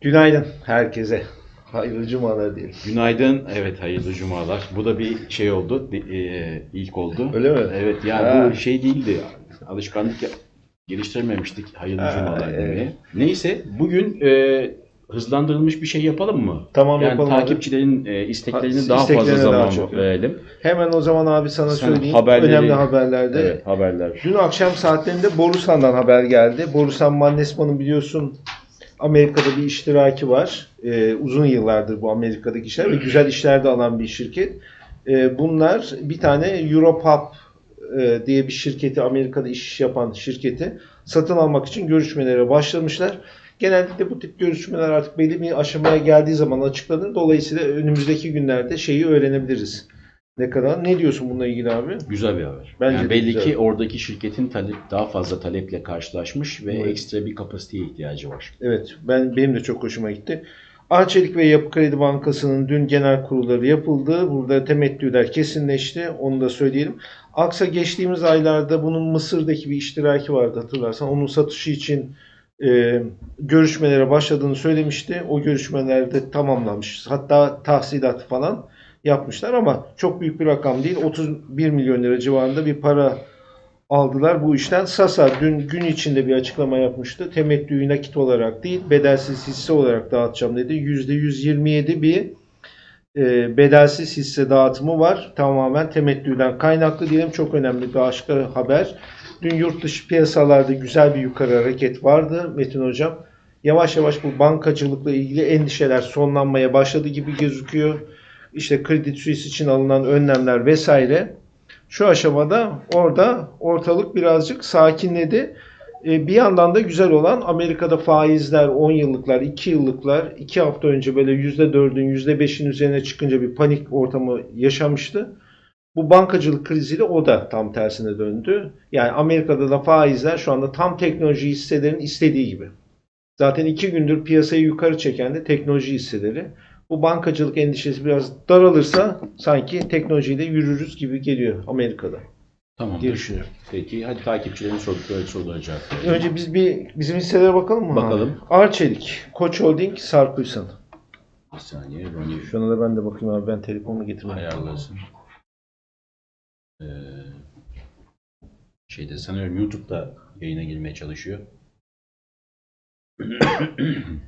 Günaydın herkese. Hayırlı cumalar diyelim. Günaydın. Evet hayırlı cumalar. Bu da bir şey oldu. e, ilk oldu. Öyle mi? Evet yani Ha. bu şey değildi. Alışkanlık geliştirmemiştik hayırlı Ha, cumalar evet. Neyse bugün e, hızlandırılmış bir şey yapalım mı? Tamam yani yapalım takipçilerin e, isteklerini Ha, daha fazla daha zaman çok. verelim. Hemen o zaman abi sana Sen söyleyeyim. haberleri- Önemli haberlerde. Evet haberler. Dün akşam saatlerinde Borusan'dan haber geldi. Borusan Mannesmann'ın biliyorsun Amerika'da bir iştiraki var. Ee, uzun yıllardır bu Amerika'daki işler ve güzel işler de alan bir şirket. Ee, bunlar bir tane Europub e, diye bir şirketi, Amerika'da iş yapan şirketi satın almak için görüşmelere başlamışlar. Genellikle bu tip görüşmeler artık belli bir aşamaya geldiği zaman açıklanır. Dolayısıyla önümüzdeki günlerde şeyi öğrenebiliriz. Ne kadar? Ne diyorsun bununla ilgili abi? Güzel bir haber. Bence yani belli güzel. ki oradaki şirketin talep daha fazla taleple karşılaşmış ve Evet. ekstra bir kapasiteye ihtiyacı var. Evet, ben benim de çok hoşuma gitti. Arçelik ve Yapı Kredi Bankası'nın dün genel kurulları yapıldı. Burada temettüler kesinleşti. Onu da söyleyelim. Aksa geçtiğimiz aylarda bunun Mısır'daki bir iştiraki vardı hatırlarsan. Onun satışı için e, görüşmelere başladığını söylemişti. O görüşmelerde tamamlanmış. Hatta tahsilatı falan yapmışlar ama çok büyük bir rakam değil. 31 milyon lira civarında bir para aldılar bu işten. Sasa dün gün içinde bir açıklama yapmıştı. Temettüyü nakit olarak değil, bedelsiz hisse olarak dağıtacağım dedi. %127 bir e, bedelsiz hisse dağıtımı var. Tamamen temettüden kaynaklı diyelim. Çok önemli bir başka haber. Dün yurt dışı piyasalarda güzel bir yukarı hareket vardı Metin Hocam. Yavaş yavaş bu bankacılıkla ilgili endişeler sonlanmaya başladı gibi gözüküyor. İşte Credit Suisse için alınan önlemler vesaire şu aşamada orada ortalık birazcık sakinledi. E, Bir yandan da güzel olan Amerika'da faizler 10 yıllıklar, 2 yıllıklar 2 hafta önce böyle %4'ün %5'in üzerine çıkınca bir panik ortamı yaşamıştı. Bu bankacılık kriziyle o da tam tersine döndü. Yani Amerika'da da faizler şu anda tam teknoloji hisselerinin istediği gibi. Zaten 2 gündür piyasayı yukarı çeken de teknoloji hisseleri. Bu bankacılık endişesi biraz daralırsa sanki teknolojiyle yürürüz gibi geliyor Amerika'da Tamam. diye düşünüyorum. Peki hadi takipçilerin sordukları sorulara cevap verelim. Önce biz bir bizim hisselere bakalım mı? Bakalım. Abi? Arçelik, Koç Holding, Sarpuysan. Bir saniye Ronnie Şuna da ben de bakayım abi ben telefonumu getirmedim. ayarlasın. Ee, şeyde sanıyorum YouTube'da yayına girmeye çalışıyor.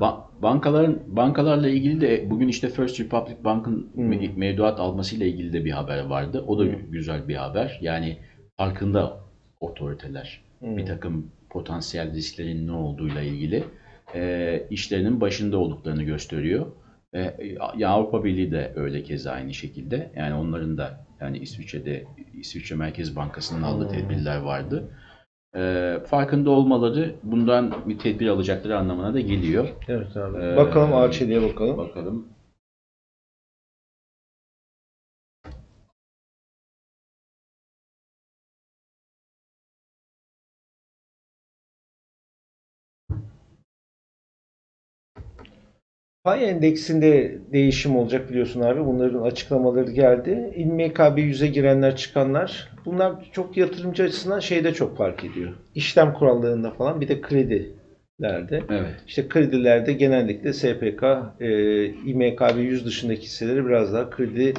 Ba- bankaların bankalarla ilgili de bugün işte First Republic Bank'ın Hmm. me- mevduat almasıyla ilgili de bir haber vardı. O da Hmm. güzel bir haber. Yani farkında otoriteler Hmm. bir takım potansiyel risklerin ne olduğuyla ilgili e, işlerinin başında olduklarını gösteriyor. E, ya Avrupa Birliği de öyle keza aynı şekilde. Yani onların da yani İsviçre'de İsviçre Merkez Bankası'nın aldığı Hmm. tedbirler vardı. E, farkında olmaları bundan bir tedbir alacakları anlamına da geliyor. Evet abi. Ee, bakalım Arçelik'e bakalım. Bakalım. Pay endeksinde değişim olacak biliyorsun abi. Bunların açıklamaları geldi. İMKB 100'e girenler çıkanlar. Bunlar çok yatırımcı açısından şeyde çok fark ediyor. İşlem kurallarında falan bir de kredilerde. Evet. İşte kredilerde genellikle SPK, e, İMKB 100 dışındaki hisseleri biraz daha kredi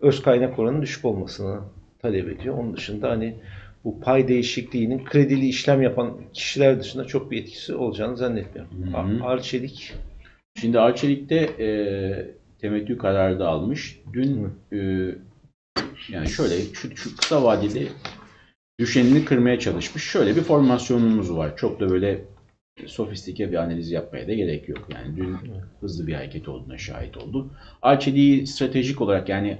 öz kaynak oranının düşük olmasını talep ediyor. Onun dışında hani bu pay değişikliğinin kredili işlem yapan kişiler dışında çok bir etkisi olacağını zannetmiyorum. Arçelik Şimdi Arçelik'te e, temettü kararı da almış. Dün e, yani şöyle şu, şu kısa vadeli düşenini kırmaya çalışmış. Şöyle bir formasyonumuz var. Çok da böyle sofistike bir analiz yapmaya da gerek yok. Yani dün hızlı bir hareket olduğuna şahit oldu. Arçelik'i stratejik olarak yani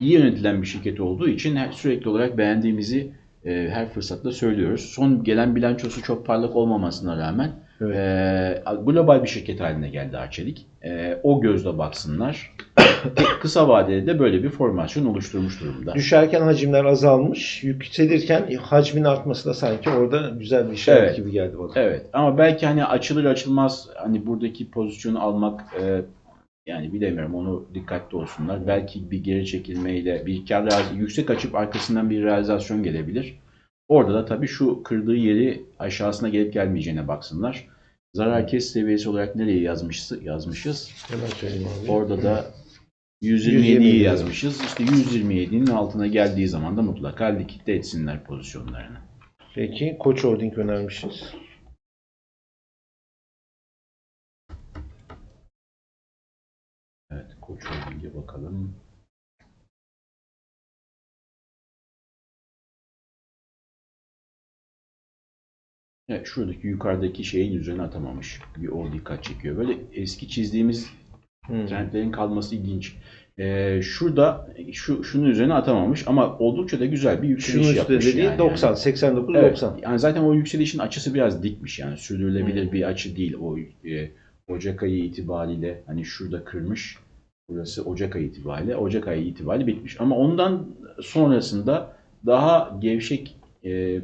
iyi yönetilen bir şirket olduğu için her- sürekli olarak beğendiğimizi e, her fırsatta söylüyoruz. Son gelen bilançosu çok parlak olmamasına rağmen Evet. e, global bir şirket haline geldi Arçelik. E, o gözle baksınlar. Kısa vadede de böyle bir formasyon oluşturmuş durumda. düşerken hacimler azalmış, yükselirken hacmin artması da sanki orada güzel bir işaret Evet. gibi geldi bana. Evet ama belki hani açılır açılmaz hani buradaki pozisyonu almak e, yani bilemiyorum onu dikkatli olsunlar. Belki bir geri çekilmeyle bir kar yüksek açıp arkasından bir realizasyon gelebilir. Orada da tabii şu kırdığı yeri aşağısına gelip gelmeyeceğine baksınlar. Zarar kes seviyesi olarak nereye yazmışız? yazmışız? Hemen söyleyeyim abi. Orada da 127 127'yi yazmışız. İşte 127'nin altına geldiği zaman da mutlaka likitte etsinler pozisyonlarını. Peki Koç Holding önermişiz. Evet, Koç Holding'e bakalım. Evet, şuradaki yukarıdaki şeyin üzerine atamamış. Bir o dikkat çekiyor. Böyle eski çizdiğimiz Hmm. trendlerin kalması ilginç. Ee, şurada şu şunun üzerine atamamış ama oldukça da güzel bir yükseliş Şunun yapmış dediği yani. 90, 89, Evet, 90. yani zaten o yükselişin açısı biraz dikmiş yani sürdürülebilir Hmm. bir açı değil o e, Ocak ayı itibariyle hani şurada kırmış burası Ocak ayı itibariyle Ocak ayı itibariyle bitmiş ama ondan sonrasında daha gevşek e,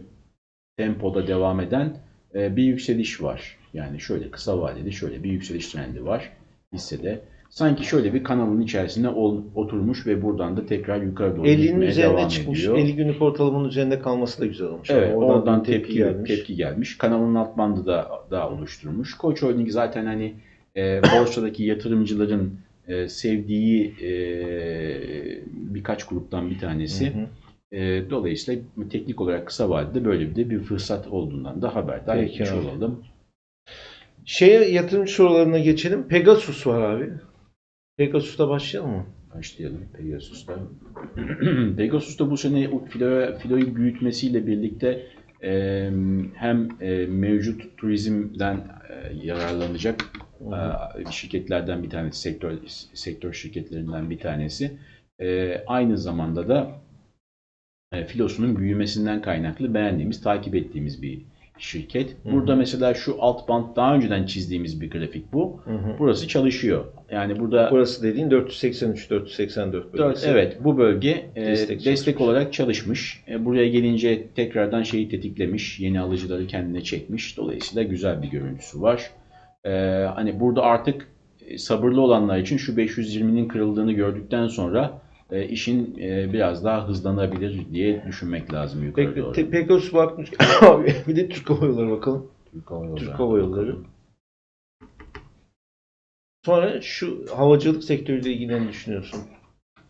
tempoda devam eden e, bir yükseliş var. Yani şöyle kısa vadede şöyle bir yükseliş trendi var hissede. Sanki şöyle bir kanalın içerisinde ol- oturmuş ve buradan da tekrar yukarı doğru 50'nin gitmeye üzerine devam çıkmış. ediyor. 50 günlük ortalamanın üzerinde kalması da güzel olmuş. Evet, Ama oradan, bir tepki tepki gelmiş. Kanalın alt bandı da da oluşturmuş. Koç Holding zaten hani e, borsadaki yatırımcıların e, sevdiği e, birkaç gruptan bir tanesi. Hı hı. E, dolayısıyla teknik olarak kısa vadede böyle bir de bir fırsat olduğundan da haberdar Peki etmiş abi. olalım. Şeye yatırımcı sorularına geçelim. Pegasus var abi. Pegasus'ta başlayalım mı? Başlayalım Pegasus'ta. Pegasus'ta bu sene filo, filoyu büyütmesiyle birlikte e, hem e, mevcut turizmden e, yararlanacak e, şirketlerden bir tanesi, sektör sektör şirketlerinden bir tanesi. E, aynı zamanda da filosunun büyümesinden kaynaklı beğendiğimiz, takip ettiğimiz bir şirket. Hı hı. Burada mesela şu alt band daha önceden çizdiğimiz bir grafik bu. Hı hı. Burası çalışıyor. Yani burada Burası dediğin 483 484 Dört, bölgesi. evet bu bölge e, Destek destek, çalışmış. olarak çalışmış. E, buraya gelince tekrardan şeyi tetiklemiş. Yeni alıcıları kendine çekmiş. Dolayısıyla güzel bir görüntüsü var. E, hani burada artık e, sabırlı olanlar için şu 520'nin kırıldığını gördükten sonra e, işin e, biraz daha hızlanabilir diye düşünmek lazım yukarı Peki, doğru. te- bakmış. abi bir de Türk Hava Yolları bakalım. Türk Hava Yolları. Türk Hava Yolları. Sonra şu havacılık sektörüyle ilgili ne düşünüyorsun?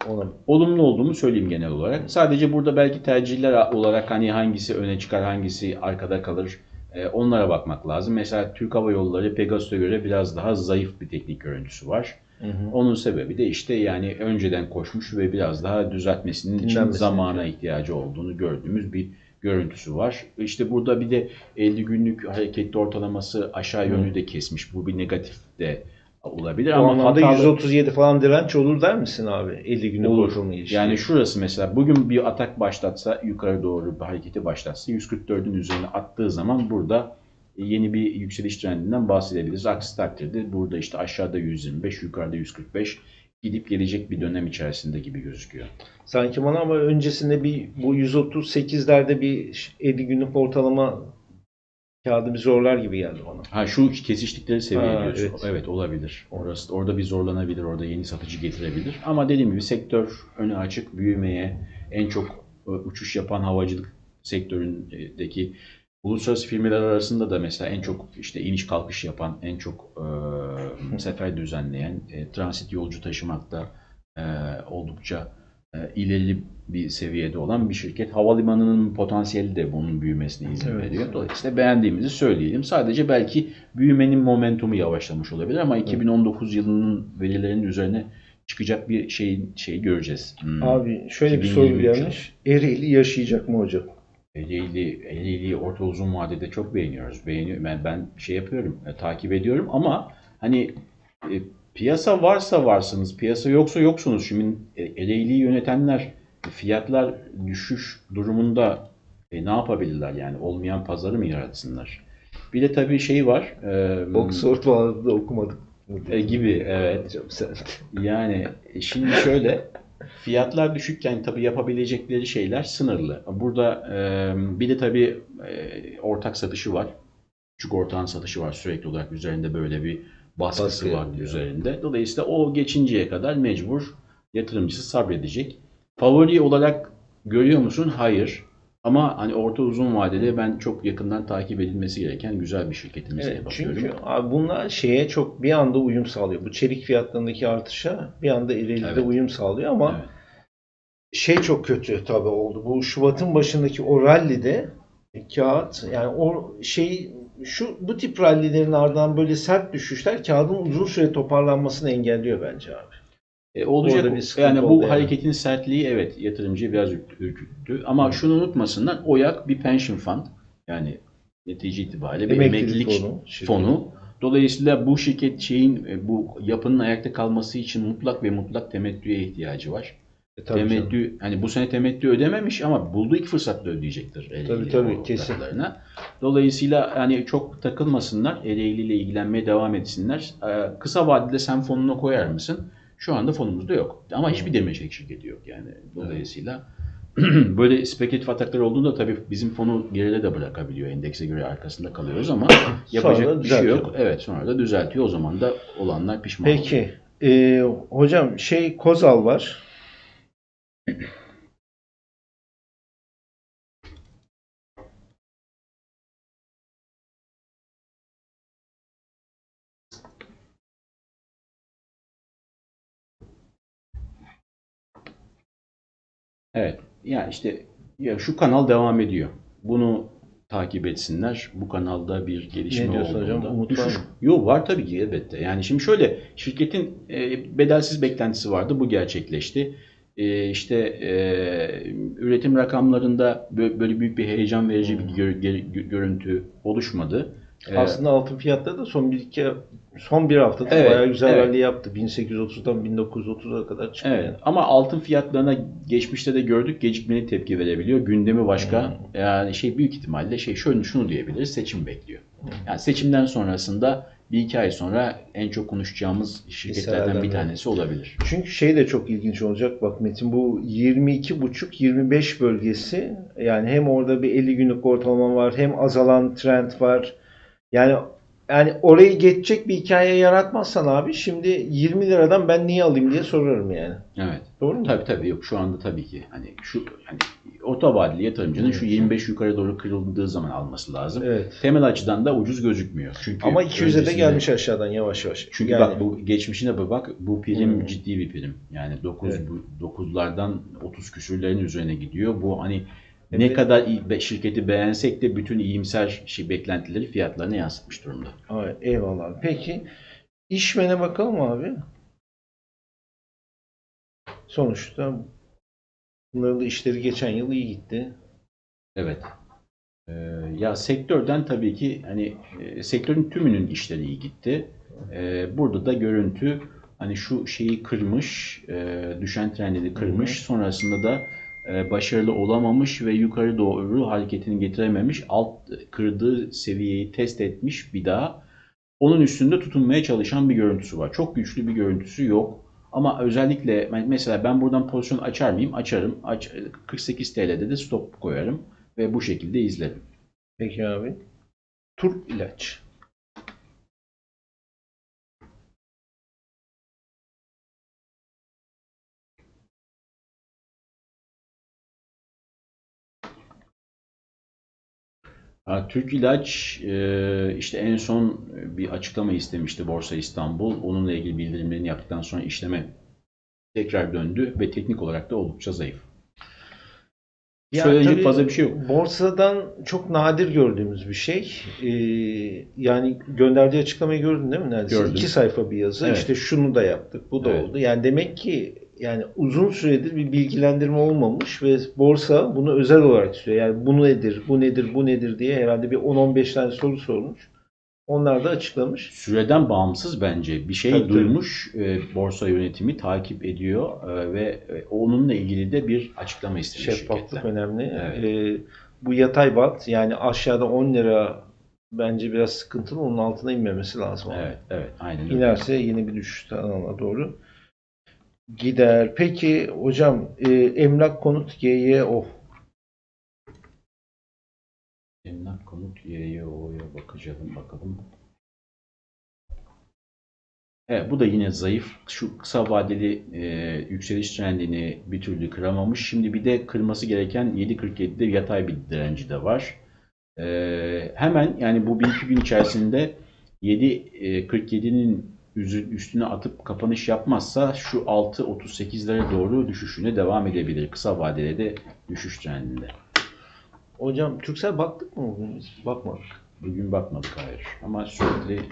Ona. olumlu olduğumu söyleyeyim genel olarak. Sadece burada belki tercihler olarak hani hangisi öne çıkar, hangisi arkada kalır e, onlara bakmak lazım. Mesela Türk Hava Yolları Pegasus'a göre biraz daha zayıf bir teknik görüntüsü var. Hı hı. Onun sebebi de işte yani önceden koşmuş ve biraz daha düzeltmesinin için zamana ihtiyacı olduğunu gördüğümüz bir görüntüsü var. İşte burada bir de 50 günlük hareketli ortalaması aşağı yönlü de kesmiş. Bu bir negatif de olabilir O ama hatalı- 137 falan direnç olur der misin abi? 50 günlük Olur. ilişki. Yani şurası mesela bugün bir atak başlatsa yukarı doğru bir hareketi başlatsa 144'ün üzerine attığı zaman burada yeni bir yükseliş trendinden bahsedebiliriz. Aksi takdirde burada işte aşağıda 125, yukarıda 145 gidip gelecek bir dönem içerisinde gibi gözüküyor. Sanki bana ama öncesinde bir bu 138'lerde bir 50 günlük ortalama kağıdı bir zorlar gibi geldi bana. Ha şu kesiştikleri seviye Ha, diyorsun. evet. Evet. olabilir. Orası orada bir zorlanabilir, orada yeni satıcı getirebilir. Ama dediğim gibi sektör önü açık büyümeye en çok e, uçuş yapan havacılık sektöründeki uluslararası firmalar arasında da mesela en çok işte iniş kalkış yapan, en çok e, sefer düzenleyen, e, transit yolcu taşımakta e, oldukça e, ileri bir seviyede olan bir şirket. Havalimanının potansiyeli de bunun büyümesine izin Evet. veriyor. Dolayısıyla beğendiğimizi söyleyelim. Sadece belki büyümenin momentumu yavaşlamış olabilir ama 2019 yılının verilerinin üzerine çıkacak bir şey şey göreceğiz. Hmm. Abi şöyle bir soru 2023 gelmiş. Ereğli yaşayacak mı hocam? Ereğli, Ereğli'yi orta uzun vadede çok beğeniyoruz. Beğeniyorum. Ben, ben şey yapıyorum, e, takip ediyorum ama hani e, piyasa varsa varsınız, piyasa yoksa yoksunuz. Şimdi Ereğli'yi yönetenler fiyatlar düşüş durumunda e, ne yapabilirler yani? Olmayan pazarı mı yaratsınlar? Bir de tabii şey var. E, Oxford bağladı da okumadık. e, gibi evet. Yani e, şimdi şöyle fiyatlar düşükken tabii yapabilecekleri şeyler sınırlı. Burada e, bir de tabii e, ortak satışı var. Küçük ortağın satışı var sürekli olarak üzerinde böyle bir baskısı Baskı var yapıyor. üzerinde. Dolayısıyla o geçinceye kadar mecbur yatırımcısı sabredecek. Favori olarak görüyor musun? Hayır. Ama hani orta uzun vadede ben çok yakından takip edilmesi gereken güzel bir şirketimiz Evet, bakıyorum. çünkü abi bunlar şeye çok bir anda uyum sağlıyor. Bu çelik fiyatlarındaki artışa bir anda Ereğli'de Evet. uyum sağlıyor ama Evet. Şey çok kötü tabii oldu. Bu Şubat'ın başındaki o rallide kağıt yani o şey şu bu tip rallilerin ardından böyle sert düşüşler kağıdın uzun süre toparlanmasını engelliyor bence abi. E, olacak. Orada bir yani bu yani. hareketin sertliği evet yatırımcıyı biraz ürk- ürküttü. Ama şunu unutmasınlar. OYAK bir pension fund. Yani netice itibariyle bir emeklilik fonu. şirketi. fonu. Dolayısıyla bu şirket şeyin e, bu yapının ayakta kalması için mutlak ve mutlak temettüye ihtiyacı var. E, tabii canım. temettü hani bu sene temettü ödememiş ama bulduğu ilk fırsatta ödeyecektir Tabii, tabii, kesin. Dolayısıyla hani çok takılmasınlar. Ereğli ile ilgilenmeye devam etsinler. Ee, kısa vadede sen fonuna koyar mısın? Şu anda fonumuzda yok. Ama hiçbir demirçelik şirketi yok yani. Dolayısıyla böyle spekülatif ataklar olduğunda tabii bizim fonu geride de bırakabiliyor. Endekse göre arkasında kalıyoruz ama yapacak bir şey yok. Evet sonra da düzeltiyor. O zaman da olanlar pişman oluyor. Peki. e, hocam şey Kozal var. Evet. Ya işte ya şu kanal devam ediyor. Bunu takip etsinler. Bu kanalda bir gelişme Ne diyorsun olduğunda. hocam? Umut Düşüş- var mı? Yok var tabii ki elbette. Yani şimdi şöyle şirketin e, bedelsiz beklentisi vardı. Bu gerçekleşti. E, işte e, üretim rakamlarında bö- böyle büyük bir heyecan verici bir gör- gö- görüntü oluşmadı. E, Aslında altın fiyatları da son bir iki son bir haftada Evet, bayağı güzel evet. rally yaptı. 1830'dan 1930'a kadar çıktı. Evet yani. ama altın fiyatlarına geçmişte de gördük gecikmeli tepki verebiliyor. Gündemi başka. Yani şey büyük ihtimalle şey şöyle şunu diyebiliriz seçim bekliyor. Yani seçimden sonrasında bir iki ay sonra en çok konuşacağımız şirketlerden bir tanesi olabilir. Çünkü şey de çok ilginç olacak bak Metin bu 22,5-25 bölgesi yani hem orada bir 50 günlük ortalama var hem azalan trend var. Yani yani orayı geçecek bir hikaye yaratmazsan abi şimdi 20 liradan ben niye alayım diye sorarım yani. Evet. Doğru mu? Tabii tabii yok şu anda tabii ki hani şu hani orta vadeli yatırımcının şu 25 yukarı doğru kırıldığı zaman alması lazım. Evet. Temel açıdan da ucuz gözükmüyor. Çünkü Ama 200'e de gelmiş aşağıdan yavaş yavaş. Çünkü Yani- bak bu geçmişine bir bak bu prim Hmm. ciddi bir prim. Yani 9 Evet. bu 9'lardan 30 küsürlerin üzerine gidiyor. Bu hani Hem ne kadar iyi- be- şirketi beğensek de bütün iyimser şey beklentileri fiyatlarına yansıtmış durumda. Ay, eyvallah. Peki işmene bakalım abi. Sonuçta bunların da işleri geçen yıl iyi gitti. Evet. Ee, ya sektörden tabii ki hani e, sektörün tümünün işleri iyi gitti. Ee, burada da görüntü hani şu şeyi kırmış, e, düşen trendini kırmış. Sonrasında da e, başarılı olamamış ve yukarı doğru hareketini getirememiş. Alt kırdığı seviyeyi test etmiş bir daha. Onun üstünde tutunmaya çalışan bir görüntüsü var. Çok güçlü bir görüntüsü yok. Ama özellikle mesela ben buradan pozisyon açar mıyım? Açarım. Aç, 48 TL'de de stop koyarım ve bu şekilde izlerim. Peki abi. Turp ilaç. Ha, Türk İlaç e, işte en son bir açıklama istemişti Borsa İstanbul. Onunla ilgili bildirimlerini yaptıktan sonra işleme tekrar döndü ve teknik olarak da oldukça zayıf. Ya Söyleyecek fazla bir şey yok. Borsadan çok nadir gördüğümüz bir şey. Ee, yani gönderdiği açıklamayı gördün değil mi neredeyse? Gördüm. İki sayfa bir yazı. Evet. İşte şunu da yaptık, bu da Evet. oldu. Yani demek ki yani uzun süredir bir bilgilendirme olmamış ve borsa bunu özel olarak istiyor. Yani bu nedir, bu nedir, bu nedir diye herhalde bir 10-15 tane soru sormuş. Onlar da açıklamış. Süreden bağımsız bence bir şey Tabii, tabii. duymuş e, borsa yönetimi takip ediyor e, ve e, onunla ilgili de bir açıklama istemiş Şeffaflık önemli. Evet. Ee, bu yatay bant yani aşağıda 10 lira bence biraz sıkıntılı. Onun altına inmemesi lazım. Evet, evet, aynen öyle. İnerse yeni bir düşüş kanalına doğru gider. Peki hocam e, emlak konut GYO Emlak konut YYO'ya bakacağım bakalım. Evet, bu da yine zayıf. Şu kısa vadeli e, yükseliş trendini bir türlü kıramamış. Şimdi bir de kırması gereken 7.47'de yatay bir direnci de var. E, hemen yani bu bir iki gün içerisinde 7.47'nin üstüne atıp kapanış yapmazsa şu 6.38'lere doğru düşüşüne devam edebilir. Kısa vadede de düşüş trendinde. Hocam Türksel baktık mı bugün? Bakmadık. Bugün bakmadık hayır. Ama sürekli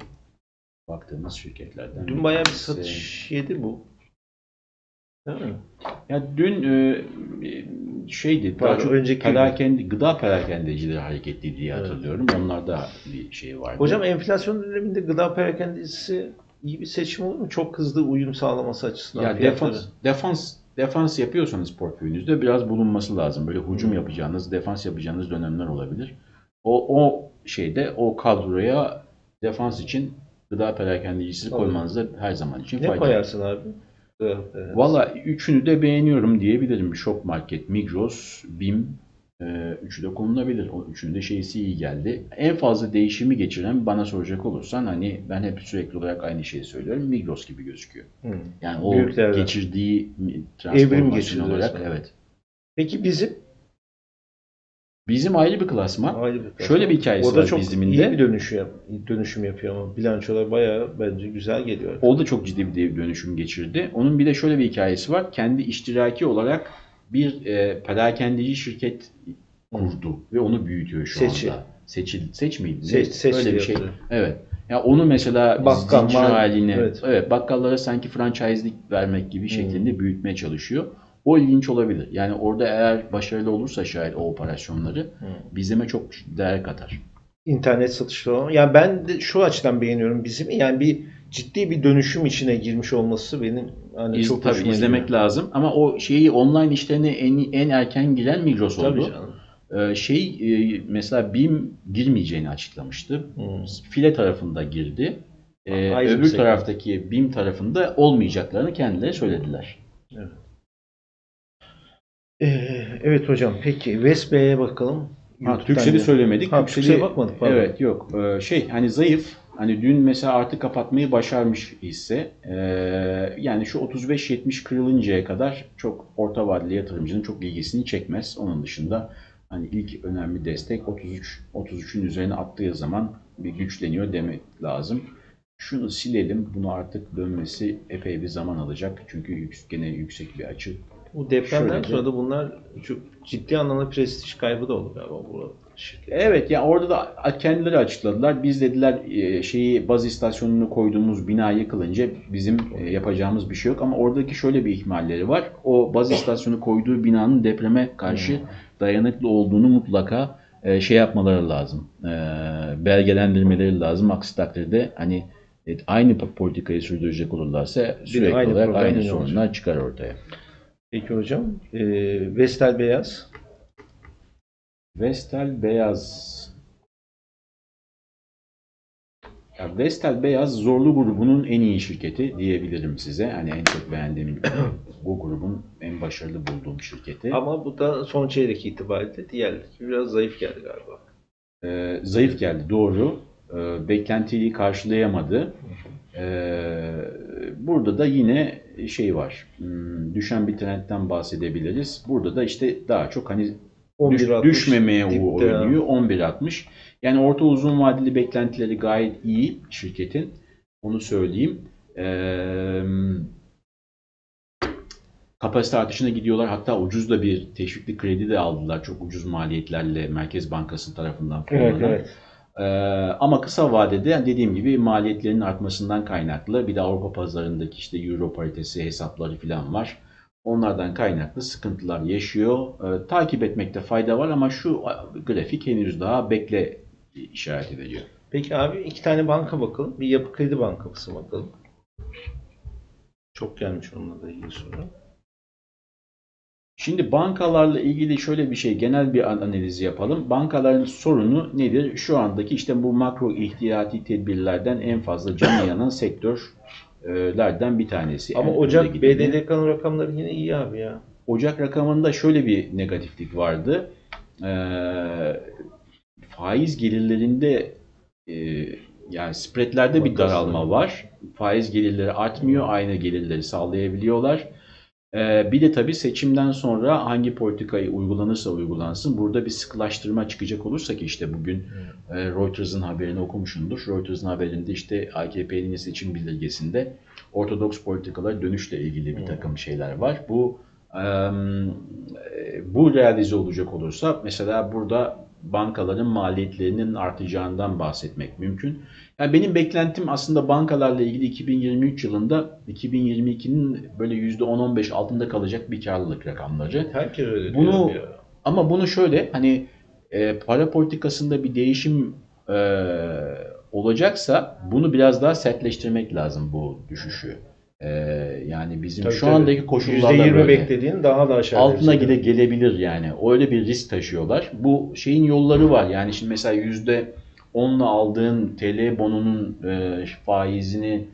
baktığımız şirketlerden. Dün bayağı bir satış yedi bu. Değil mi? Ya dün e, şeydi, daha Pardon, çok önceki perakende, gıda perakendecileri hareketli diye Evet. hatırlıyorum. Onlarda bir şey vardı. Hocam enflasyon döneminde gıda perakendecisi iyi bir seçim olur mu? Çok hızlı uyum sağlaması açısından ya fiyatları. defans, defans, defans yapıyorsanız portföyünüzde biraz bulunması lazım. Böyle hücum Hı. yapacağınız, defans yapacağınız dönemler olabilir. O, o şeyde, o kadroya defans için gıda perakendecisi koymanızda her zaman için Ne fayda var. koyarsın abi? Gıda perakendecisi. Valla üçünü de beğeniyorum diyebilirim. Shop Market, Migros, BİM üçü de konulabilir. O üçünün de şeysi iyi geldi. En fazla değişimi geçiren bana soracak olursan hani ben hep sürekli olarak aynı şeyi söylüyorum. Migros gibi gözüküyor. Hı. Yani o Büyüklerden. geçirdiği Evrim geçirdi olarak resmen. evet. Peki bizim Bizim ayrı bir klasman. ayrı bir Şöyle bir hikayesi o da var çok biziminde. iyi bir dönüşüm, yap- dönüşüm yapıyor ama bilançolar bayağı bence güzel geliyor. O da çok ciddi bir dönüşüm geçirdi. Onun bir de şöyle bir hikayesi var. Kendi iştiraki olarak bir e, perakendeci şirket kurdu ve onu büyütüyor şu Seçi. anda. Seçil, seç miydi? Seç- seç Öyle bir şey. Evet. Ya onu mesela Bakkal, haline, evet. evet. bakkallara sanki franchise'lik vermek gibi Hmm. şeklinde büyütmeye çalışıyor. O ilginç olabilir. Yani orada eğer başarılı olursa şayet o operasyonları Hı. bizime çok değer katar. İnternet satışları. Yani ben de şu açıdan beğeniyorum bizim. Yani bir ciddi bir dönüşüm içine girmiş olması benim hani İz, çok tabii izlemek gidiyor. lazım ama o şeyi online işlerine en, en erken giren Migros Tabii oldu. canım. Ee, şey e, mesela BİM girmeyeceğini açıklamıştı. Hı. File tarafında girdi. Ee, bir öbür taraftaki BİM tarafında olmayacaklarını kendileri söylediler. Ee, evet hocam. Peki Vespe'ye bakalım. Ha, ya. söylemedik. Ha, Türksel'e bakmadık, pardon. Evet yok. Ee, şey hani zayıf. Hani dün mesela artık kapatmayı başarmış hisse. Ee, yani şu 35-70 kırılıncaya kadar çok orta vadeli yatırımcının çok ilgisini çekmez. Onun dışında hani ilk önemli destek 33 33'ün üzerine attığı zaman bir güçleniyor demek lazım. Şunu silelim. Bunu artık dönmesi epey bir zaman alacak. Çünkü yük- gene yüksek bir açı. Bu depremden Şöyle sonra da bunlar çok ciddi anlamda prestij kaybı da olur galiba bu şirket. Evet ya orada da kendileri açıkladılar. Biz dediler e, şeyi baz istasyonunu koyduğumuz bina yıkılınca bizim e, yapacağımız bir şey yok ama oradaki şöyle bir ihmalleri var. O baz istasyonu koyduğu binanın depreme karşı dayanıklı olduğunu mutlaka e, şey yapmaları lazım. Belgelendirmeleri lazım. Aksi takdirde hani aynı politikayı sürdürecek olurlarsa sürekli aynı olarak aynı sorunlar çıkar ortaya. Peki hocam. Vestel Beyaz. Vestel Beyaz. Ya Vestel Beyaz Zorlu grubunun en iyi şirketi diyebilirim size. Hani en çok beğendiğim bu grubun en başarılı bulduğum şirketi. Ama bu da son çeyrek itibariyle diğerleri biraz zayıf geldi galiba. Ee, zayıf geldi doğru. Ee, beklentiyi karşılayamadı. Ee, burada da yine şey var. Hmm, düşen bir trendten bahsedebiliriz. Burada da işte daha çok hani düş- 11.60 düşmemeye oynuyor. 11.60. Yani orta uzun vadeli beklentileri gayet iyi şirketin. Onu söyleyeyim. Ee, kapasite artışına gidiyorlar. Hatta ucuz da bir teşvikli kredi de aldılar. Çok ucuz maliyetlerle Merkez Bankası tarafından Evet evet. Ee, ama kısa vadede dediğim gibi maliyetlerin artmasından kaynaklı bir de Avrupa pazarındaki işte euro paritesi hesapları falan var. Onlardan kaynaklı sıkıntılar yaşıyor. Ee, takip etmekte fayda var ama şu grafik henüz daha bekle işaret ediyor. Peki abi iki tane banka bakalım. Bir yapı kredi bankası bakalım. Çok gelmiş onunla da ilgili soru. Şimdi bankalarla ilgili şöyle bir şey genel bir analiz yapalım. Bankaların sorunu nedir? Şu andaki işte bu makro ihtiyati tedbirlerden en fazla canı yanan sektörlerden bir tanesi. Ama En Ocak. BDDK'nın rakamları yine iyi abi ya. Ocak rakamında şöyle bir negatiflik vardı. Ee, faiz gelirlerinde e, yani spreadlerde bir daralma var. Faiz gelirleri artmıyor, aynı gelirleri sağlayabiliyorlar. Ee, bir de tabii seçimden sonra hangi politikayı uygulanırsa uygulansın burada bir sıkılaştırma çıkacak olursa ki işte bugün e, Reuters'ın haberini okumuşsundur. Reuters'ın haberinde işte AKP'nin seçim bildirgesinde ortodoks politikalara dönüşle ilgili bir takım şeyler var. Bu e, bu realize olacak olursa mesela burada bankaların maliyetlerinin artacağından bahsetmek mümkün. Yani benim beklentim aslında bankalarla ilgili 2023 yılında 2022'nin böyle %10-15 altında kalacak bir karlılık rakamları. Herkes öyle Bunu- ya. Ama bunu şöyle hani e, para politikasında bir değişim e, olacaksa bunu biraz daha sertleştirmek lazım bu düşüşü. E, yani bizim Tabii, şu tabii. andaki koşullarda %20 böyle beklediğin daha da aşağı. altına gide gelebilir yani. Öyle bir risk taşıyorlar. Bu şeyin yolları var. Yani şimdi mesela yüzde onla aldığın TL bonunun e, faizini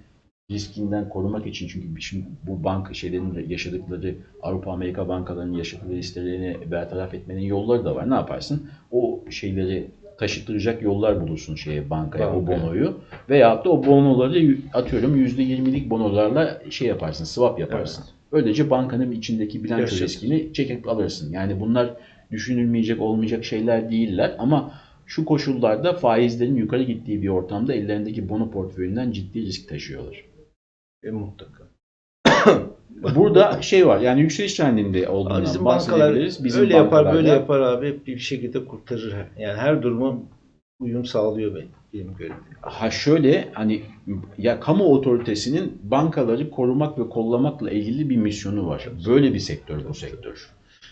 riskinden korumak için çünkü şimdi bu banka şeylerin yaşadıkları Avrupa Amerika bankalarının yaşadıkları risklerini bertaraf etmenin yolları da var. Ne yaparsın? O şeyleri taşıtıracak yollar bulursun şeye bankaya o Bankaya. bonoyu veyahut da o bonoları atıyorum %20'lik bonolarla şey yaparsın, swap yaparsın. Böylece bankanın içindeki bilanço riskini çekip alırsın. Yani bunlar düşünülmeyecek olmayacak şeyler değiller ama şu koşullarda faizlerin yukarı gittiği bir ortamda ellerindeki bono portföyünden ciddi risk taşıyorlar. E, mutlaka. Burada şey var yani yükseliş trendinde olduğundan bizim bahsedebiliriz. Bizim öyle yapar böyle yapar abi hep bir şekilde kurtarır. Yani her duruma uyum sağlıyor benim, benim görevim. Ha şöyle hani ya kamu otoritesinin bankaları korumak ve kollamakla ilgili bir misyonu var. Böyle bir sektör bu sektör.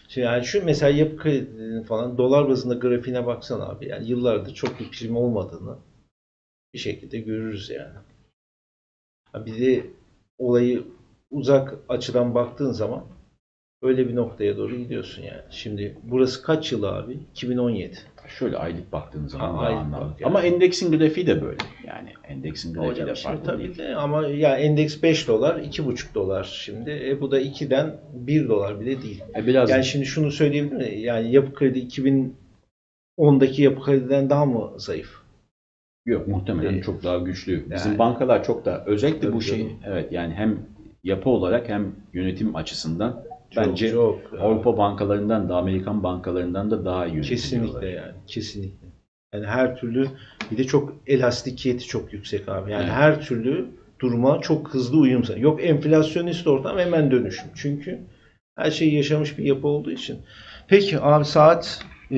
Şey yani şu mesela yapı kredinin falan dolar bazında grafiğine baksana abi. Yani yıllardır çok bir prim olmadığını bir şekilde görürüz yani. Bir de olayı uzak açıdan baktığın zaman öyle bir noktaya doğru gidiyorsun yani. Şimdi burası kaç yıl abi? 2017. Şöyle aylık baktığınız zaman Ha, daha aylık anlamlı. bak yani. Ama endeksin grafiği de böyle. Yani endeksin grafiği Hocam de şimdi farklı tabii değil. de ama ya endeks 5 dolar, 2,5 dolar şimdi. E bu da 2'den 1 dolar bile değil. E biraz Yani şimdi şunu söyleyebilir miyim? Yani yapı kredi 2010'daki yapı krediden daha mı zayıf? Yok muhtemelen Değil. çok daha güçlü. Bizim Yani. bankalar çok daha özellikle bu şey evet yani hem yapı olarak hem yönetim açısından Çok, bence çok, Avrupa bankalarından da Amerikan bankalarından da daha iyi kesinlikle yani kesinlikle. Yani her türlü bir de çok elastikiyeti çok yüksek abi. Yani Evet. her türlü duruma çok hızlı uyum. Yok enflasyonist ortam hemen dönüşüm. Çünkü her şeyi yaşamış bir yapı olduğu için. Peki abi saat e,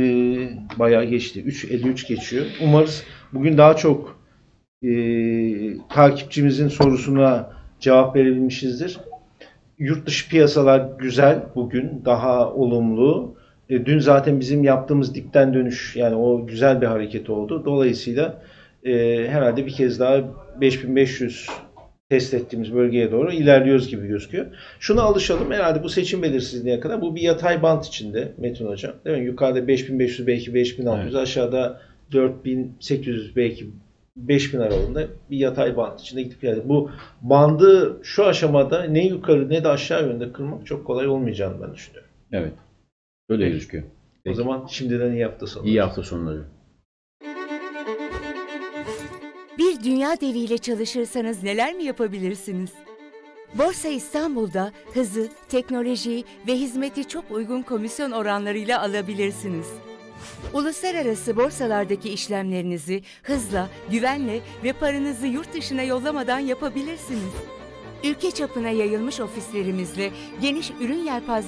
bayağı geçti. 3.53 geçiyor. Umarız bugün daha çok e, takipçimizin sorusuna cevap verebilmişizdir. Yurt dışı piyasalar güzel bugün daha olumlu. E, dün zaten bizim yaptığımız dipten dönüş yani o güzel bir hareket oldu. Dolayısıyla e, herhalde bir kez daha 5500 test ettiğimiz bölgeye doğru ilerliyoruz gibi gözüküyor. Şuna alışalım herhalde bu seçim belirsizliğine kadar bu bir yatay bant içinde Metin Hocam. Değil mi? Yukarıda 5500 belki 5600 Evet. aşağıda 4800 belki 5000 aralığında bir yatay bant içinde gidip geldi. Bu bandı şu aşamada ne yukarı ne de aşağı yönde kırmak çok kolay olmayacağını ben düşünüyorum. Evet. Öyle gözüküyor. O zaman şimdiden iyi hafta sonu. İyi hafta sonları. Bir dünya deviyle çalışırsanız neler mi yapabilirsiniz? Borsa İstanbul'da hızı, teknolojiyi ve hizmeti çok uygun komisyon oranlarıyla alabilirsiniz. Uluslararası borsalardaki işlemlerinizi hızla, güvenle ve paranızı yurt dışına yollamadan yapabilirsiniz. Ülke çapına yayılmış ofislerimizle geniş ürün yelpazemiz